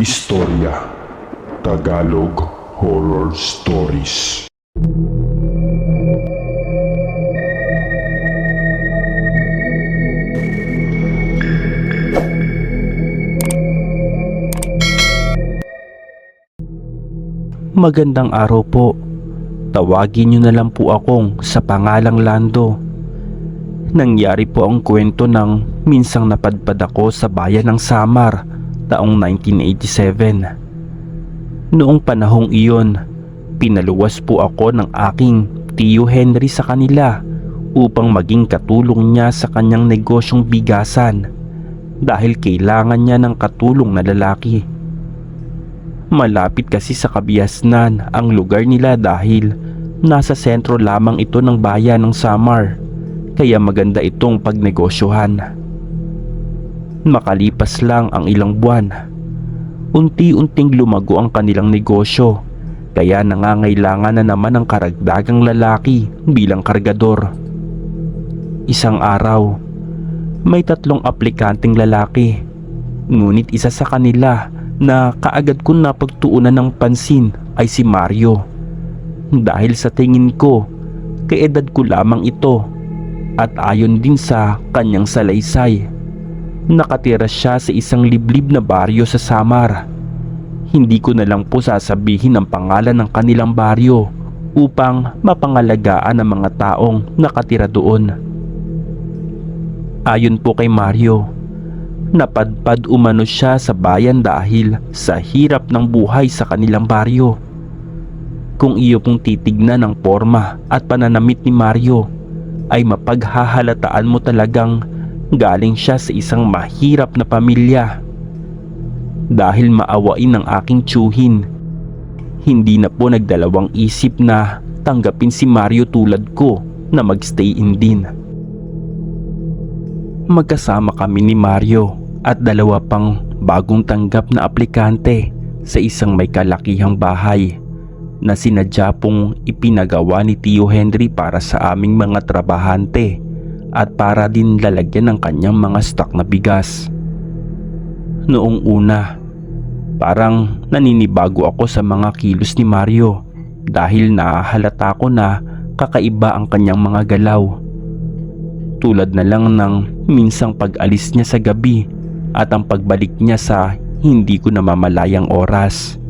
Istorya Tagalog Horror Stories Magandang araw po. Tawagin niyo na lang po akong sa pangalang Lando. Nangyari po ang kwento ng minsang napadpad ako sa bayan ng Samar taong 1987. Noong panahong iyon, pinaluwas po ako ng aking tiyo Henry sa kanila upang maging katulong niya sa kanyang negosyong bigasan dahil kailangan niya ng katulong na lalaki. Malapit kasi sa Kabiasnan ang lugar nila dahil nasa sentro lamang ito ng bayan ng Samar kaya maganda itong pagnegosyohan. Makalipas lang ang ilang buwan, unti-unting lumago ang kanilang negosyo kaya nangangailangan na naman ng karagdagang lalaki bilang kargador. Isang araw, may tatlong aplikanteng lalaki ngunit isa sa kanila na kaagad kong napagtuunan ng pansin ay si Mario. Dahil sa tingin ko, kaedad ko lamang ito at ayon din sa kanyang salaysay. Nakatira siya sa isang liblib na baryo sa Samar. Hindi ko na lang po sasabihin ang pangalan ng kanilang baryo upang mapangalagaan ang mga taong nakatira doon. Ayon po kay Mario, napadpad umano siya sa bayan dahil sa hirap ng buhay sa kanilang baryo. Kung iyo pong titignan ang forma at pananamit ni Mario, ay mapaghahalataan mo talagang galing siya sa isang mahirap na pamilya. Dahil maawain ng aking tsuhin, hindi na po nagdalawang isip na tanggapin si Mario tulad ko na magstay in din. Magkasama kami ni Mario at dalawa pang bagong tanggap na aplikante sa isang may kalakihang bahay na sinadya pong ipinagawa ni Tio Henry para sa aming mga trabahante at para din lalagyan ng kanyang mga stock na bigas. Noong una, parang naninibago ako sa mga kilos ni Mario dahil nahahalata ko na kakaiba ang kanyang mga galaw. Tulad na lang ng minsang pag-alis niya sa gabi at ang pagbalik niya sa hindi ko namamalayang oras.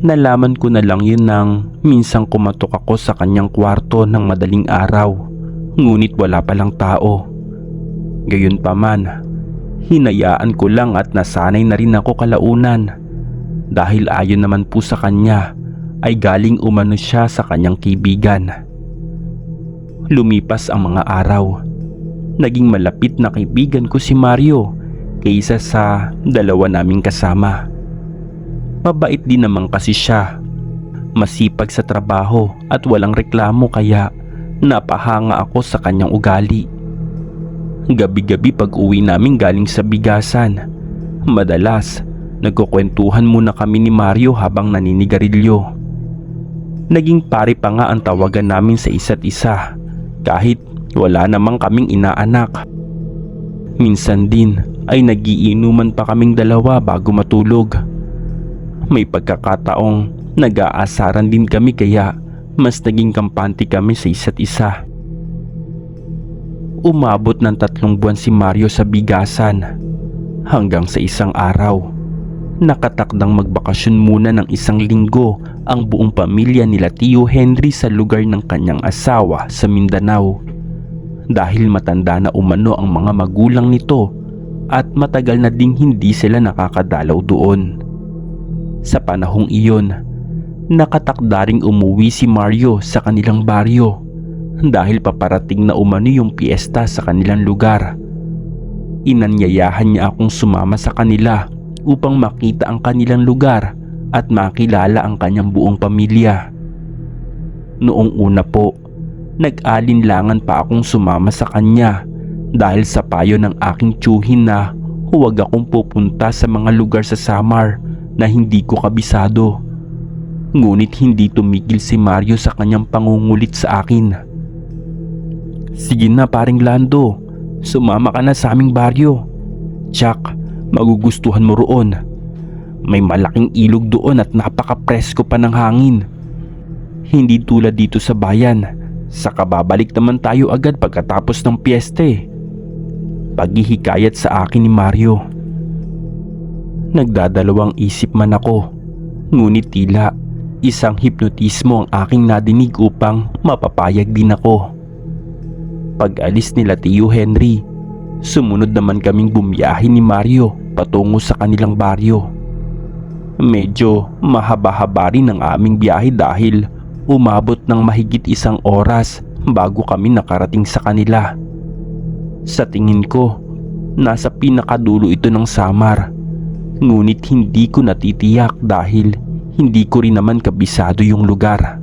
Nalaman ko na lang yun nang minsang kumatok ako sa kanyang kwarto ng madaling araw ngunit wala palang tao. Gayon pa man, hinayaan ko lang at nasanay na rin ako kalaunan dahil ayon naman po sa kanya ay galing umano siya sa kanyang kaibigan. Lumipas ang mga araw. Naging malapit na kaibigan ko si Mario kaysa sa dalawa naming kasama. Mabait din naman kasi siya. Masipag sa trabaho at walang reklamo kaya napahanga ako sa kanyang ugali. Gabi-gabi pag uwi namin galing sa bigasan, madalas nagkukwentuhan muna kami ni Mario habang naninigarilyo. Naging pare pa nga ang tawagan namin sa isa't isa kahit wala namang kaming inaanak. Minsan din ay nagiinuman pa kaming dalawa bago matulog. May pagkakataong nag-aasaran din kami kaya mas naging kampante kami sa isa't isa. Umabot ng tatlong buwan si Mario sa bigasan hanggang sa isang araw. Nakatakdang magbakasyon muna ng isang linggo ang buong pamilya nila Tio Henry sa lugar ng kanyang asawa sa Mindanao. Dahil matanda na umano ang mga magulang nito at matagal na ding hindi sila nakakadalaw doon. Sa panahong iyon, nakatakda ring umuwi si Mario sa kanilang baryo dahil paparating na umano yung piyesta sa kanilang lugar. Inanyayahan niya akong sumama sa kanila upang makita ang kanilang lugar at makilala ang kanyang buong pamilya. Noong una po, nag-alinlangan pa akong sumama sa kanya dahil sa payo ng aking tsuhin na huwag akong pupunta sa mga lugar sa Samar na hindi ko kabisado. Ngunit hindi tumigil si Mario sa kanyang pangungulit sa akin. Sige na paring Lando, sumama ka na sa aming baryo. Jack, magugustuhan mo roon. May malaking ilog doon at napaka-presko pa ng hangin. Hindi tulad dito sa bayan. Sa kababalik naman tayo agad pagkatapos ng piyeste. Paghihikayat sa akin ni Mario. Nagdadalawang isip man ako. Ngunit tila isang hipnotismo ang aking nadinig upang mapapayag din ako. Pag alis nila Tio Henry, sumunod naman kaming bumiyahe ni Mario patungo sa kanilang baryo. Medyo mahaba-haba rin ang aming biyahe dahil umabot ng mahigit isang oras bago kami nakarating sa kanila. Sa tingin ko, nasa pinakadulo ito ng Samar. Ngunit hindi ko natitiyak dahil hindi ko rin naman kabisado yung lugar.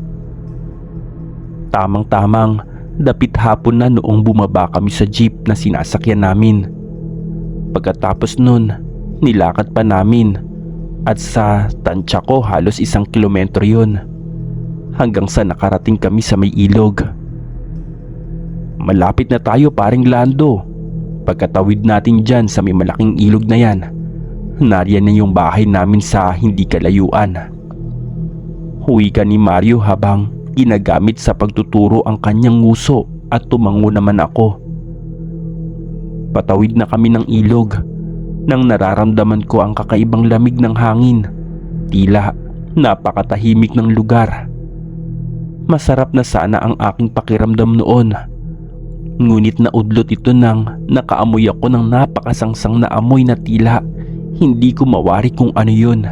Tamang-tamang dapit hapon na noong bumaba kami sa jeep na sinasakyan namin. Pagkatapos nun, nilakad pa namin at sa tansya ko halos isang kilometro yun hanggang sa nakarating kami sa may ilog. Malapit na tayo paring Lando. Pagkatawid natin dyan sa may malaking ilog na yan, nariyan na yung bahay namin sa hindi kalayuan. Huwi ka ni Mario habang ginagamit sa pagtuturo ang kanyang nguso at tumango naman ako. Patawid na kami ng ilog nang nararamdaman ko ang kakaibang lamig ng hangin. Tila napakatahimik ng lugar. Masarap na sana ang aking pakiramdam noon. Ngunit naudlot ito nang nakaamoy ako ng napakasangsang na amoy na tila hindi ko mawari kung ano yun.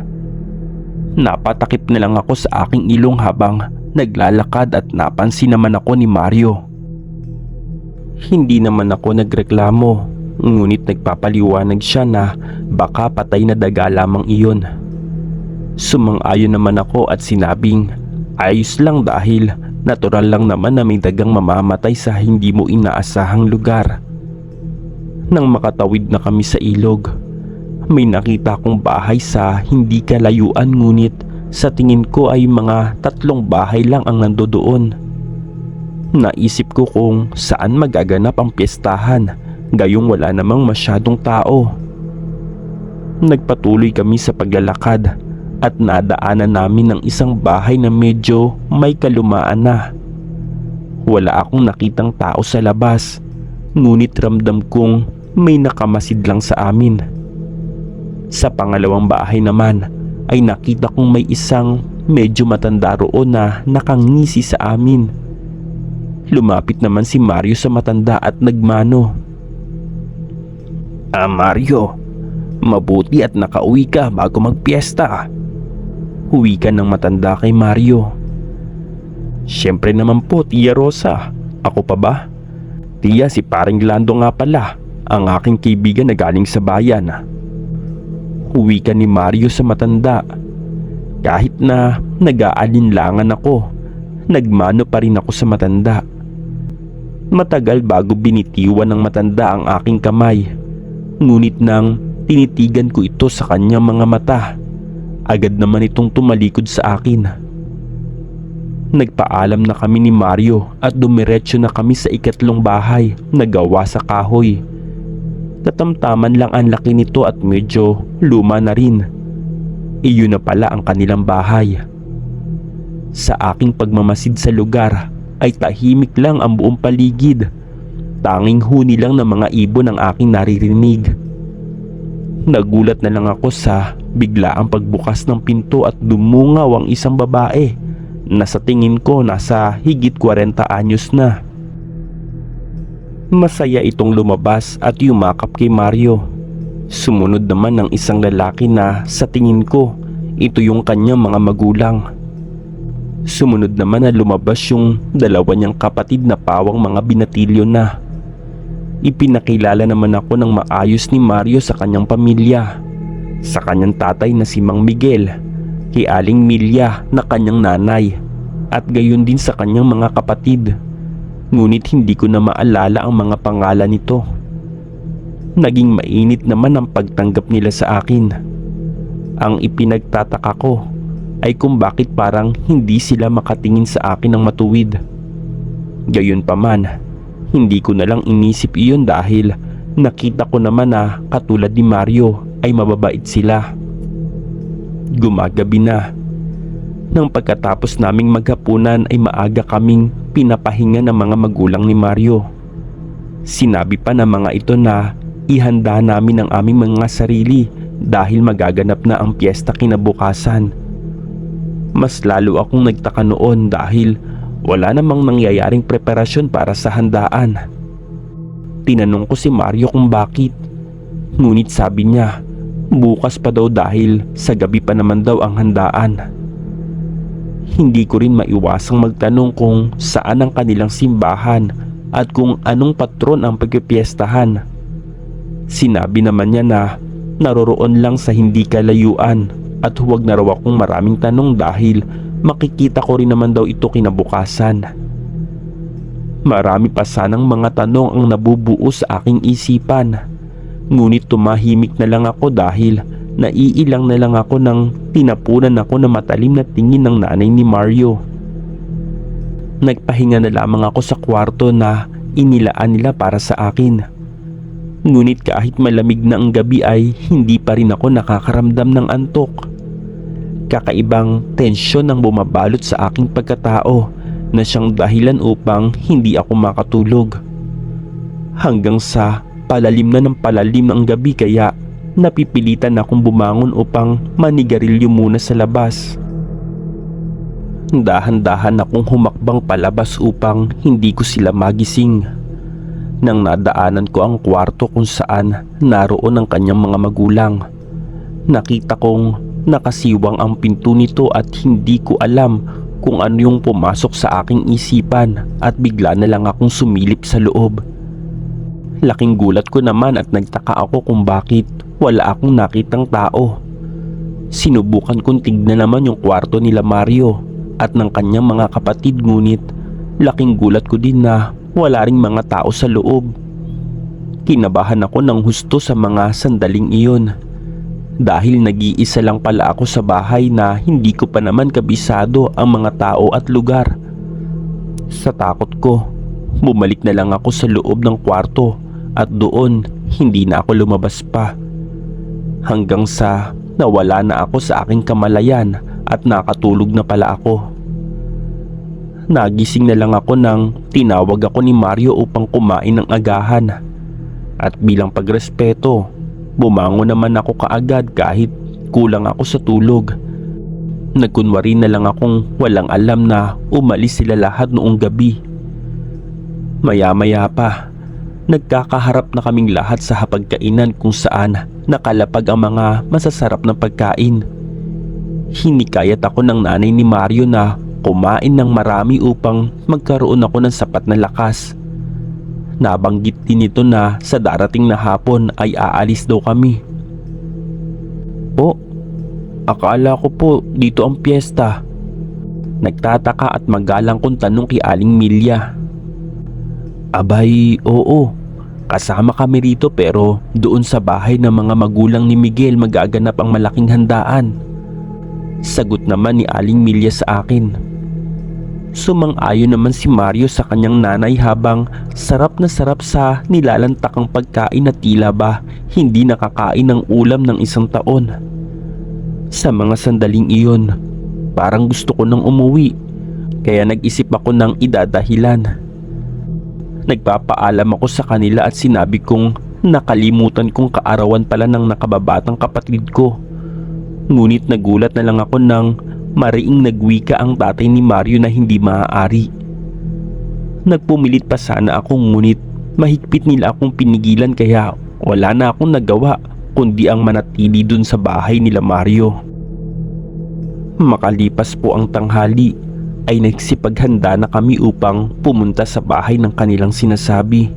Napatakip na lang ako sa aking ilong habang naglalakad at napansin naman ako ni Mario. Hindi naman ako nagreklamo ngunit nagpapaliwanag siya na baka patay na daga lamang iyon. Sumang-ayon naman ako at sinabing ayos lang dahil natural lang naman na may dagang mamamatay sa hindi mo inaasahang lugar. Nang makatawid na kami sa ilog, may nakita akong bahay sa hindi kalayuan ngunit sa tingin ko ay mga tatlong bahay lang ang nandoon. Naisip ko kung saan magaganap ang piyestahan gayong wala namang masyadong tao. Nagpatuloy kami sa paglalakad at nadaanan namin ng isang bahay na medyo may kalumaan na. Wala akong nakitang tao sa labas ngunit ramdam kong may nakamasid lang sa amin. Sa pangalawang bahay naman ay nakita kong may isang medyo matanda roon na nakangisi sa amin. Lumapit naman si Mario sa matanda at nagmano. Ah Mario, mabuti at nakauwi ka bago magpiesta. Huwi ka ng matanda kay Mario. Siyempre naman po, Tia Rosa. Ako pa ba? Tia, si paring Lando nga pala, ang aking kaibigan na galing sa bayan. Huwi ka ni Mario sa matanda. Kahit na nag-aalinlangan ako, nagmano pa rin ako sa matanda. Matagal bago binitiwan ng matanda ang aking kamay. Ngunit nang tinitigan ko ito sa kanyang mga mata, agad naman itong tumalikod sa akin. Nagpaalam na kami ni Mario at dumiretso na kami sa ikatlong bahay na gawa sa kahoy. Katamtaman lang ang laki nito at medyo luma na rin. Iyon na pala ang kanilang bahay. Sa aking pagmamasid sa lugar ay tahimik lang ang buong paligid. Tanging huni lang ng mga ibon ang aking naririnig. Nagulat na lang ako sa biglaang pagbukas ng pinto at dumungaw ang isang babae na sa tingin ko nasa higit 40 anyos na. Masaya itong lumabas at yumakap kay Mario. Sumunod naman ng isang lalaki na sa tingin ko ito yung kanyang mga magulang. Sumunod naman na lumabas yung dalawa niyang kapatid na pawang mga binatilyo na. Ipinakilala naman ako ng maayos ni Mario sa kanyang pamilya. Sa kanyang tatay na si Mang Miguel, kay Aling Milya na kanyang nanay, at gayon din sa kanyang mga kapatid. Ngunit hindi ko na maalala ang mga pangalan nito. Naging mainit naman ang pagtanggap nila sa akin. Ang ipinagtataka ko ay kung bakit parang hindi sila makatingin sa akin ng matuwid. Gayon pa man, hindi ko na lang inisip iyon dahil nakita ko naman na katulad ni Mario ay mababait sila. gumagabi na. Nang pagkatapos naming maghapunan ay maaga kaming pinapahinga ng mga magulang ni Mario. Sinabi pa ng mga ito na ihanda namin ang aming mga sarili dahil magaganap na ang piyesta kinabukasan. Mas lalo akong nagtaka noon dahil wala namang nangyayaring preparasyon para sa handaan. Tinanong ko si Mario kung bakit. Ngunit sabi niya, bukas pa daw dahil sa gabi pa naman daw ang handaan. Hindi ko rin maiwasang magtanong kung saan ang kanilang simbahan at kung anong patron ang pagpipiestahan. Sinabi naman niya na naroroon lang sa hindi kalayuan at huwag na raw akong maraming tanong dahil makikita ko rin naman daw ito kinabukasan. Marami pa sanang mga tanong ang nabubuo sa aking isipan. Ngunit tumahimik na lang ako dahil naiilang na lang ako nang tinapunan ako ng matalim na tingin ng nanay ni Mario. Nagpahinga na lamang ako sa kwarto na inilaan nila para sa akin. Ngunit kahit malamig na ang gabi ay hindi pa rin ako nakakaramdam ng antok. Kakaibang tensyon ang bumabalot sa aking pagkatao na siyang dahilan upang hindi ako makatulog. Hanggang sa palalim na ng palalim ng gabi kaya napipilitan akong bumangon upang manigarilyo muna sa labas. Dahan-dahan akong humakbang palabas upang hindi ko sila magising. Nang nadaanan ko ang kwarto kung saan naroon ang kanyang mga magulang. Nakita kong nakasiwang ang pinto nito at hindi ko alam kung ano yung pumasok sa aking isipan at bigla na lang akong sumilip sa loob. Laking gulat ko naman at nagtaka ako kung bakit wala akong nakitang tao. Sinubukan kong tignan naman yung kwarto nila Mario at ng kanyang mga kapatid ngunit laking gulat ko din na wala ring mga tao sa loob. Kinabahan ako ng husto sa mga sandaling iyon dahil nag-iisa lang pala ako sa bahay na hindi ko pa naman kabisado ang mga tao at lugar. Sa takot ko, bumalik na lang ako sa loob ng kwarto at doon hindi na ako lumabas pa. Hanggang sa nawala na ako sa aking kamalayan at nakatulog na pala ako. Nagising na lang ako nang tinawag ako ni Mario upang kumain ng agahan. At bilang pagrespeto, bumangon naman ako kaagad kahit kulang ako sa tulog. Nagkunwari na lang akong walang alam na umalis sila lahat noong gabi. Maya-maya pa, nagkakaharap na kaming lahat sa hapagkainan kung saan nakalapag ang mga masasarap na pagkain. Hinikayat ako ng nanay ni Mario na kumain ng marami upang magkaroon ako ng sapat na lakas. Nabanggit din ito na sa darating na hapon ay aalis daw kami. Po, akala ko po dito ang piyesta. Nagtataka at magalang kong tanong kay Aling Milya. Abay, oo. Kasama kami rito pero doon sa bahay ng mga magulang ni Miguel magaganap ang malaking handaan. Sagot naman ni Aling Milya sa akin. Sumang-ayon naman si Mario sa kanyang nanay habang sarap na sarap sa nilalantakang pagkain na tila ba hindi nakakain ng ulam ng isang taon. Sa mga sandaling iyon, parang gusto ko nang umuwi kaya nag-isip ako ng idadahilan. Nagpapaalam ako sa kanila at sinabi kong nakalimutan kong kaarawan pala ng nakababatang kapatid ko. Ngunit nagulat na lang ako ng mariing nagwika ang tatay ni Mario na hindi maaari. Nagpumilit pa sana ako ngunit mahigpit nila akong pinigilan kaya wala na akong nagawa kundi ang manatili dun sa bahay nila Mario. Makalipas po ang tanghali ay nagsipaghanda na kami upang pumunta sa bahay ng kanilang sinasabi.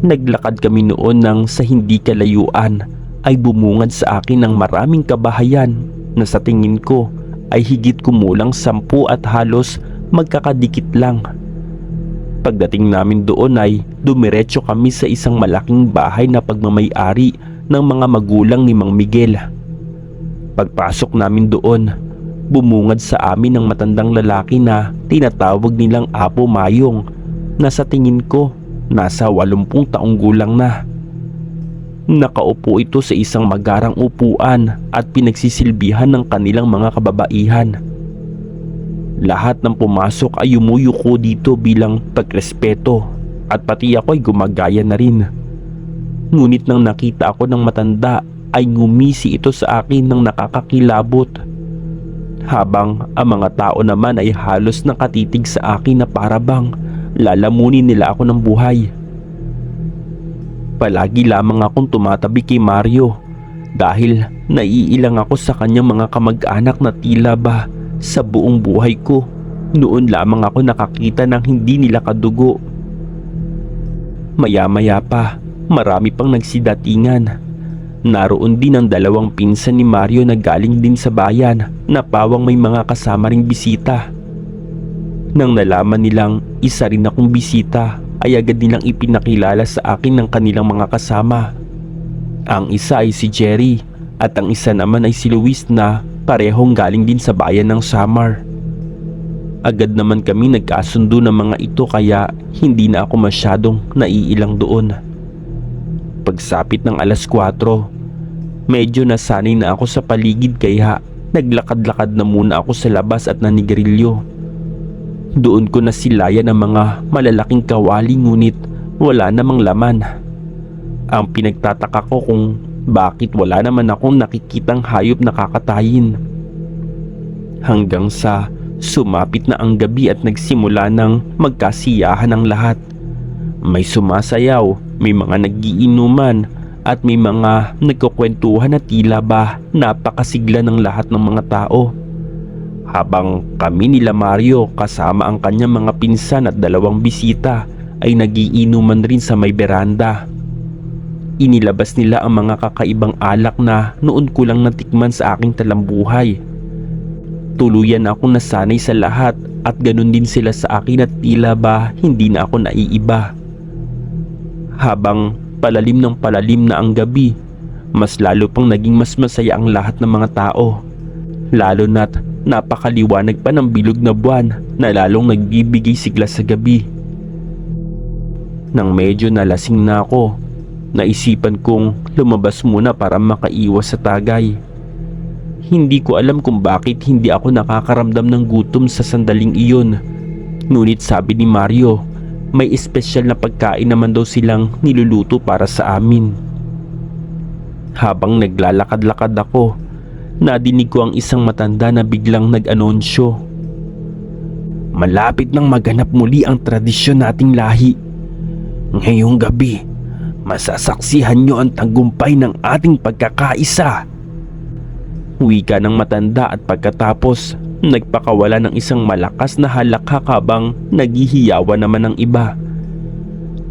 Naglakad kami noon nang sa hindi kalayuan ay bumungad sa akin ng maraming kabahayan na sa tingin ko ay higit kumulang sampu at halos magkakadikit lang. Pagdating namin doon ay dumiretso kami sa isang malaking bahay na pagmamayari ng mga magulang ni Mang Miguel. Pagpasok namin doon, bumungad sa amin ng matandang lalaki na tinatawag nilang Apo Mayong na sa tingin ko nasa 80 taong gulang na. Nakaupo ito sa isang magarang upuan at pinagsisilbihan ng kanilang mga kababaihan. Lahat ng pumasok ay umuyuko dito bilang pagrespeto at pati ako ay gumagaya na rin. Ngunit nang nakita ako ng matanda ay ngumisi ito sa akin ng nakakakilabot. Habang ang mga tao naman ay halos nakatitig sa akin na parabang lalamunin nila ako ng buhay. Palagi lamang akong tumatabi kay Mario dahil naiilang ako sa kanyang mga kamag-anak na tila ba sa buong buhay ko. Noon lamang ako nakakita ng hindi nila kadugo. Maya-maya pa, marami pang nagsidatingan. Naroon din ang dalawang pinsan ni Mario na galing din sa bayan na pawang may mga kasama ring bisita. Nang nalaman nilang isa rin akong bisita ay agad nilang ipinakilala sa akin ng kanilang mga kasama. Ang isa ay si Jerry at ang isa naman ay si Luis na parehong galing din sa bayan ng Samar. Agad naman kami nagkasundo ng mga ito kaya hindi na ako masyadong naiilang doon. Pagsapit ng alas 4, medyo nasanay na ako sa paligid kaya naglakad-lakad na muna ako sa labas at nanigarilyo. Doon ko nasilayan ang mga malalaking kawali ngunit wala namang laman. Ang pinagtataka ko kung bakit wala naman akong nakikitang hayop na kakatayin. Hanggang sa sumapit na ang gabi at nagsimula ng magkasiyahan ang lahat. May sumasayaw, may mga nagiinuman at may mga nagkukwentuhan na tila ba napakasigla ng lahat ng mga tao habang kami nila Mario kasama ang kanyang mga pinsan at dalawang bisita ay nagiinuman rin sa may beranda. Inilabas nila ang mga kakaibang alak na noon ko lang natikman sa aking talambuhay. Tuluyan akong nasanay sa lahat at ganun din sila sa akin at tila ba hindi na ako naiiba. Habang palalim ng palalim na ang gabi, mas lalo pang naging mas masaya ang lahat ng mga tao. Lalo na't napakaliwanag pa ng bilog na buwan na lalong nagbibigay sigla sa gabi. Nang medyo nalasing na ako, naisipan kong lumabas muna para makaiwas sa tagay. Hindi ko alam kung bakit hindi ako nakakaramdam ng gutom sa sandaling iyon. Ngunit sabi ni Mario, may espesyal na pagkain naman daw silang niluluto para sa amin. Habang naglalakad-lakad ako, nadinig ko ang isang matanda na biglang nag-anonsyo. Malapit nang maganap muli ang tradisyon nating lahi. Ngayong gabi, masasaksihan nyo ang tagumpay ng ating pagkakaisa. Wika ng matanda at pagkatapos, nagpakawala ng isang malakas na halakhak habang naghihiyawa naman ng iba.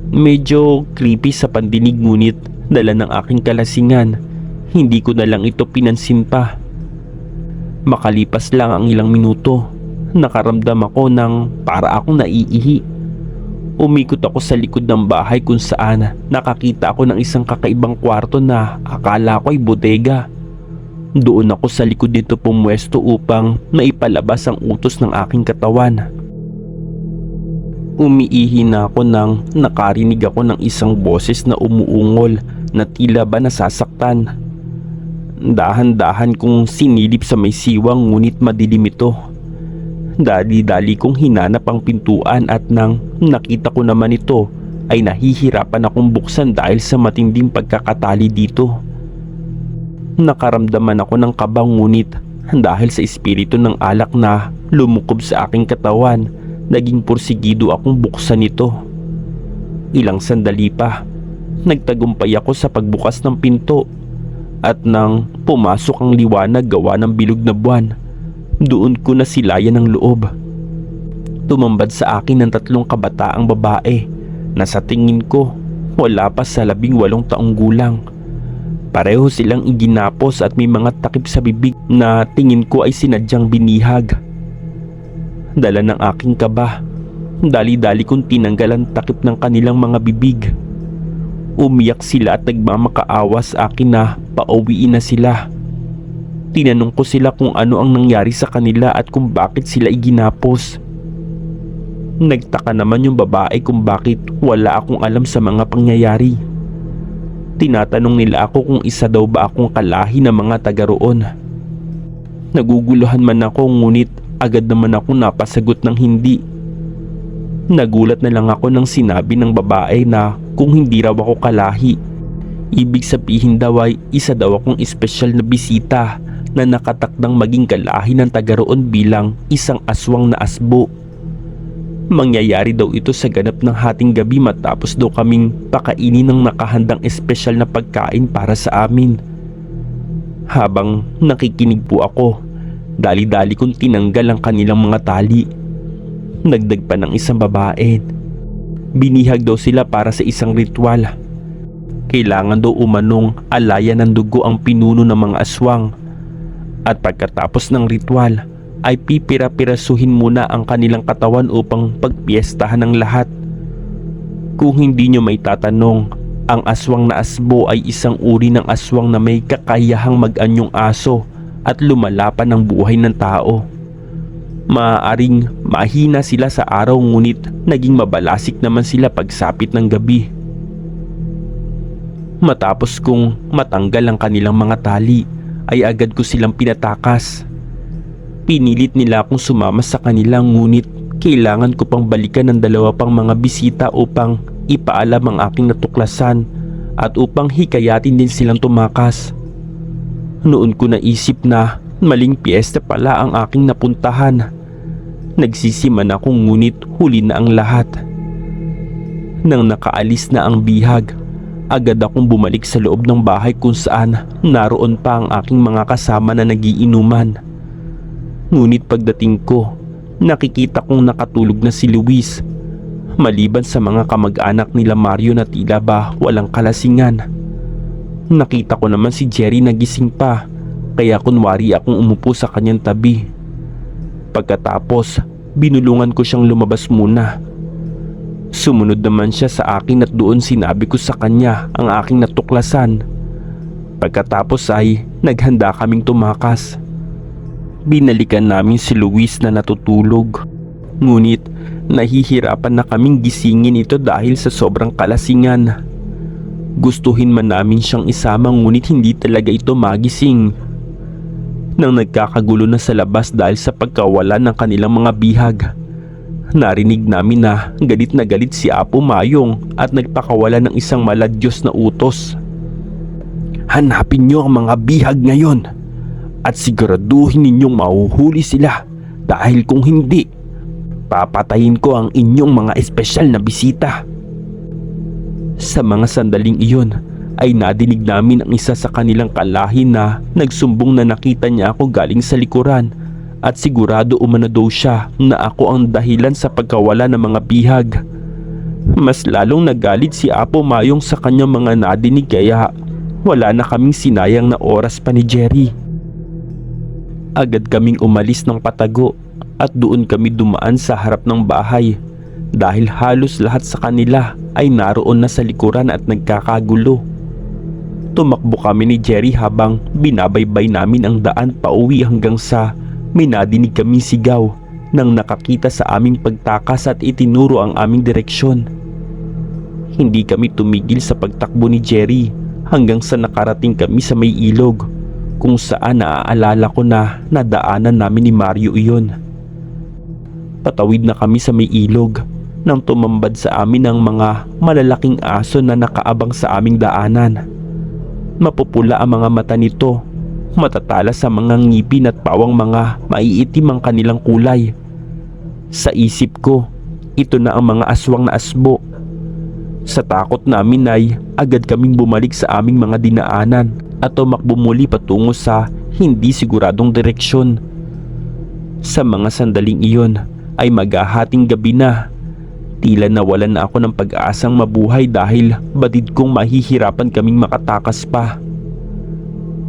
Medyo creepy sa pandinig ngunit dala ng aking kalasingan hindi ko na lang ito pinansin pa. Makalipas lang ang ilang minuto, nakaramdam ako ng para akong naiihi. Umikot ako sa likod ng bahay kung saan nakakita ako ng isang kakaibang kwarto na akala ko ay bodega. Doon ako sa likod nito pumwesto upang maipalabas ang utos ng aking katawan. Umiihi na ako nang nakarinig ako ng isang boses na umuungol na tila ba nasasaktan. Dahan-dahan kong sinilip sa may siwang ngunit madilim ito. Dali-dali kong hinanap ang pintuan at nang nakita ko naman ito ay nahihirapan akong buksan dahil sa matinding pagkakatali dito. Nakaramdaman ako ng kabang ngunit dahil sa espiritu ng alak na lumukob sa aking katawan, naging porsigido akong buksan ito. Ilang sandali pa, nagtagumpay ako sa pagbukas ng pinto at nang pumasok ang liwanag gawa ng bilog na buwan, doon ko nasilayan ng loob. Tumambad sa akin ng tatlong kabataang babae na sa tingin ko wala pa sa labing walong taong gulang. Pareho silang iginapos at may mga takip sa bibig na tingin ko ay sinadyang binihag. Dala ng aking kaba, dali-dali kong tinanggal ang takip ng kanilang mga bibig. Umiyak sila at nagmamakaawa sa akin na pauwiin na sila. Tinanong ko sila kung ano ang nangyari sa kanila at kung bakit sila iginapos. Nagtaka naman yung babae kung bakit wala akong alam sa mga pangyayari. Tinatanong nila ako kung isa daw ba akong kalahi ng mga taga roon. Naguguluhan man ako ngunit agad naman ako napasagot ng hindi. Nagulat na lang ako nang sinabi ng babae na kung hindi raw ako kalahi. Ibig sabihin daw ay isa daw akong espesyal na bisita na nakatakdang maging kalahi ng taga roon bilang isang aswang na asbo. Mangyayari daw ito sa ganap ng hating gabi matapos daw kaming pakainin ng nakahandang espesyal na pagkain para sa amin. Habang nakikinig po ako, dali-dali kong tinanggal ang kanilang mga tali. Nagdag pa ng isang babae. Binihag daw sila para sa isang ritual. Kailangan daw umanong alaya ng dugo ang pinuno ng mga aswang. At pagkatapos ng ritual, ay pipira-pirasuhin muna ang kanilang katawan upang pagpiestahan ng lahat. Kung hindi nyo may tatanong, ang aswang na asbo ay isang uri ng aswang na may kakayahang mag-anyong aso at lumalapan ng buhay ng tao. Maaaring mahina sila sa araw ngunit naging mabalasik naman sila pagsapit ng gabi. Matapos kong matanggal ang kanilang mga tali ay agad ko silang pinatakas. Pinilit nila akong sumama sa kanilang ngunit kailangan ko pang balikan ng dalawa pang mga bisita upang ipaalam ang aking natuklasan at upang hikayatin din silang tumakas. Noon ko naisip na maling piyesta pala ang aking napuntahan. Nagsisiman ako ngunit huli na ang lahat. Nang nakaalis na ang bihag, agad akong bumalik sa loob ng bahay kung saan naroon pa ang aking mga kasama na nagiinuman. Ngunit pagdating ko, nakikita kong nakatulog na si Luis. Maliban sa mga kamag-anak nila Mario na tila ba walang kalasingan. Nakita ko naman si Jerry nagising pa, kaya kunwari akong umupo sa kanyang tabi. Pagkatapos, binulungan ko siyang lumabas muna. Sumunod naman siya sa akin at doon sinabi ko sa kanya ang aking natuklasan. Pagkatapos ay naghanda kaming tumakas. Binalikan namin si Luis na natutulog. Ngunit nahihirapan na kaming gisingin ito dahil sa sobrang kalasingan. Gustuhin man namin siyang isama ngunit hindi talaga ito magising. Nang nagkakagulo na sa labas dahil sa pagkawala ng kanilang mga bihag, narinig namin na galit na galit si Apo Mayong at nagpakawala ng isang maladyos na utos. Hanapin niyo ang mga bihag ngayon at siguraduhin ninyong mahuhuli sila dahil kung hindi, papatayin ko ang inyong mga espesyal na bisita. Sa mga sandaling iyon ay nadinig namin ang isa sa kanilang kalahi na nagsumbong na nakita niya ako galing sa likuran at sigurado umano daw siya na ako ang dahilan sa pagkawala ng mga bihag. Mas lalong nagalit si Apo Mayong sa kanyang mga nadinig kaya wala na kaming sinayang na oras pa ni Jerry. Agad kaming umalis ng patago at doon kami dumaan sa harap ng bahay dahil halos lahat sa kanila ay naroon na sa likuran at nagkakagulo. Tumakbo kami ni Jerry habang binabaybay namin ang daan pauwi hanggang sa may nadinig kaming sigaw nang nakakita sa aming pagtakas at itinuro ang aming direksyon. Hindi kami tumigil sa pagtakbo ni Jerry hanggang sa nakarating kami sa may ilog kung saan naaalala ko na nadaanan namin ni Mario iyon. Patawid na kami sa may ilog nang tumambad sa amin ang mga malalaking aso na nakaabang sa aming daanan. Mapupula ang mga mata nito, matatala sa mga ngipin at pawang mga maiitim ang kanilang kulay. Sa isip ko, ito na ang mga aswang na asbo. Sa takot namin ay agad kaming bumalik sa aming mga dinaanan at tumakbo muli patungo sa hindi siguradong direksyon. Sa mga sandaling iyon ay maghahating gabi na. Tila nawalan na ako ng pag-asang mabuhay dahil batid kong mahihirapan kaming makatakas pa.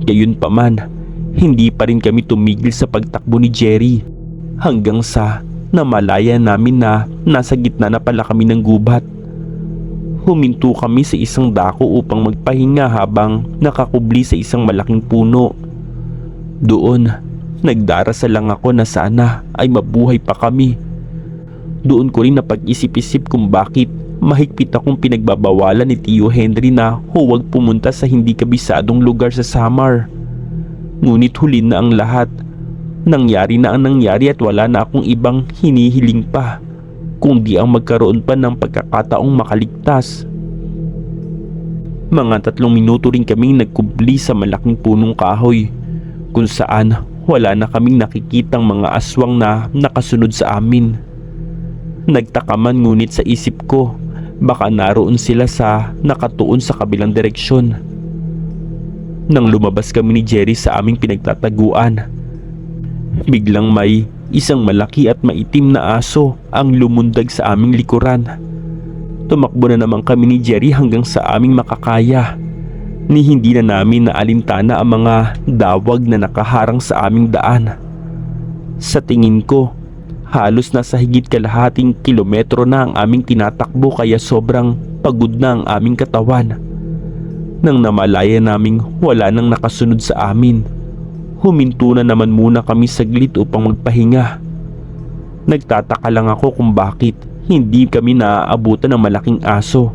Gayunpaman, hindi pa rin kami tumigil sa pagtakbo ni Jerry hanggang sa namalaya namin na nasa gitna na pala kami ng gubat. Huminto kami sa isang dako upang magpahinga habang nakakubli sa isang malaking puno. Doon, nagdarasal lang ako na sana ay mabuhay pa kami. Doon ko rin napag-isip-isip kung bakit mahigpit akong pinagbabawalan ni Tio Henry na huwag pumunta sa hindi kabisadong lugar sa Samar. Ngunit huli na ang lahat. Nangyari na ang nangyari at wala na akong ibang hinihiling pa kundi ang magkaroon pa ng pagkakataong makaligtas. Mga tatlong minuto rin kaming nagkubli sa malaking punong kahoy kung saan wala na kaming nakikitang mga aswang na nakasunod sa amin. Nagtaka man ngunit sa isip ko baka naroon sila sa nakatuon sa kabilang direksyon. Nang lumabas kami ni Jerry sa aming pinagtataguan, biglang may isang malaki at maitim na aso ang lumundag sa aming likuran. Tumakbo na naman kami ni Jerry hanggang sa aming makakaya. Ni hindi na namin naalintana ang mga dawag na nakaharang sa aming daan. Sa tingin ko, halos nasa higit kalahating kilometro na ang aming tinatakbo kaya sobrang pagod na ang aming katawan. Nang namalaya naming wala nang nakasunod sa amin, huminto na naman muna kami saglit upang magpahinga. Nagtataka lang ako kung bakit hindi kami naaabutan ng malaking aso.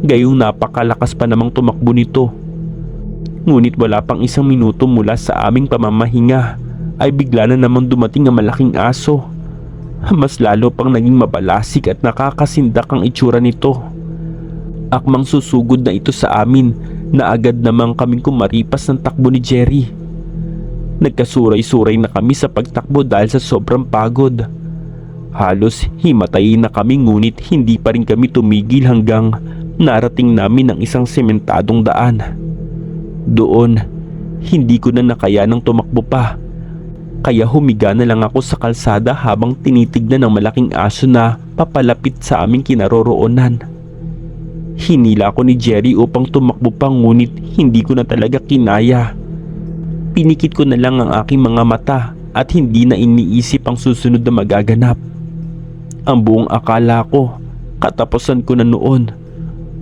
Gayong napakalakas pa namang tumakbo nito. Ngunit wala pang isang minuto mula sa aming pamamahinga ay bigla na namang dumating ang malaking aso. Mas lalo pang naging mabalasik at nakakasindak ang itsura nito. Akmang susugod na ito sa amin na agad namang kaming kumaripas ng takbo ni Jerry. Nagkasuray-suray na kami sa pagtakbo dahil sa sobrang pagod. Halos himatayin na kami ngunit hindi pa rin kami tumigil hanggang narating namin ang isang sementadong daan. Doon, hindi ko na nakayanang tumakbo pa. Kaya humiga na lang ako sa kalsada habang tinitignan ng malaking aso na papalapit sa aming kinaroroonan. Hinila ko ni Jerry upang tumakbo pa ngunit hindi ko na talaga kinaya. Pinikit ko na lang ang aking mga mata at hindi na iniisip ang susunod na magaganap. Ang buong akala ko, katapusan ko na noon.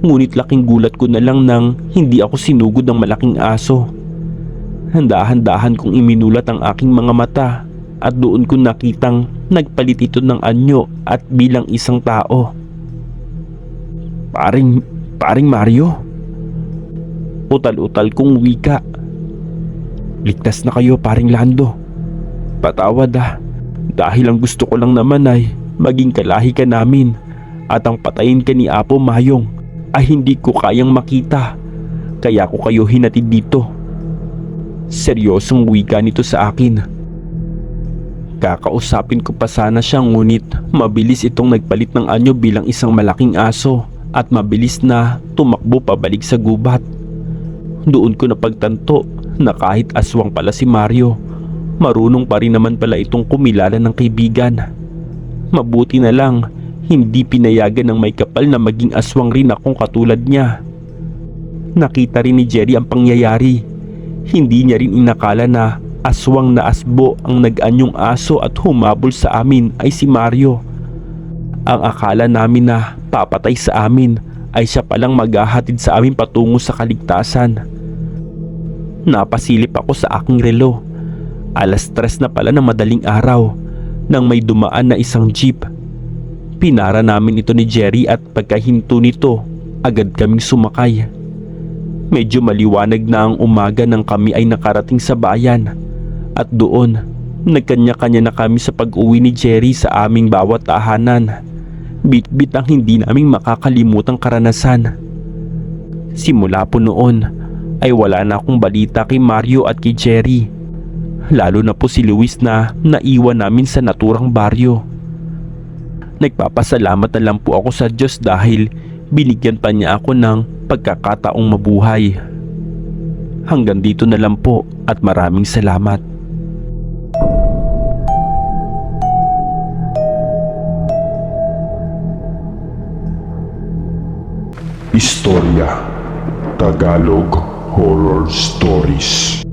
Ngunit laking gulat ko na lang nang hindi ako sinugod ng malaking aso. Handahan-dahan kong iminulat ang aking mga mata at doon ko nakitang nagpalit ito ng anyo at bilang isang tao. Paring, paring Mario? Utal-utal kong wika. Ligtas na kayo paring Lando. Patawad ah. Dahil ang gusto ko lang naman ay maging kalahi ka namin at ang patayin ka ni Apo Mayong ay hindi ko kayang makita. Kaya ko kayo hinatid dito. Seryosong wika nito sa akin. Kakausapin ko pa sana siya ngunit mabilis itong nagpalit ng anyo bilang isang malaking aso at mabilis na tumakbo pabalik sa gubat. Doon ko napagtanto na kahit aswang pala si Mario, marunong pa rin naman pala itong kumilala ng kaibigan. Mabuti na lang, hindi pinayagan ng may kapal na maging aswang rin akong katulad niya. Nakita rin ni Jerry ang pangyayari. Hindi niya rin inakala na aswang na asbo ang nag-anyong aso at humabol sa amin ay si Mario. Ang akala namin na papatay sa amin ay siya palang maghahatid sa amin patungo sa kaligtasan. Napasilip ako sa aking relo. Alas tres na pala ng madaling araw nang may dumaan na isang jeep. Pinara namin ito ni Jerry at pagkahinto nito, agad kaming sumakay. Medyo maliwanag na ang umaga nang kami ay nakarating sa bayan at doon nagkanya-kanya na kami sa pag-uwi ni Jerry sa aming bawat tahanan. Bit-bit ang hindi naming makakalimutang karanasan. Simula po noon ay wala na akong balita kay Mario at kay Jerry. Lalo na po si Luis na naiwan namin sa naturang baryo. Nagpapasalamat na lang po ako sa Diyos dahil binigyan pa niya ako ng pagkakataong mabuhay. Hanggang dito na lang po at maraming salamat. Istorya Tagalog Horror Stories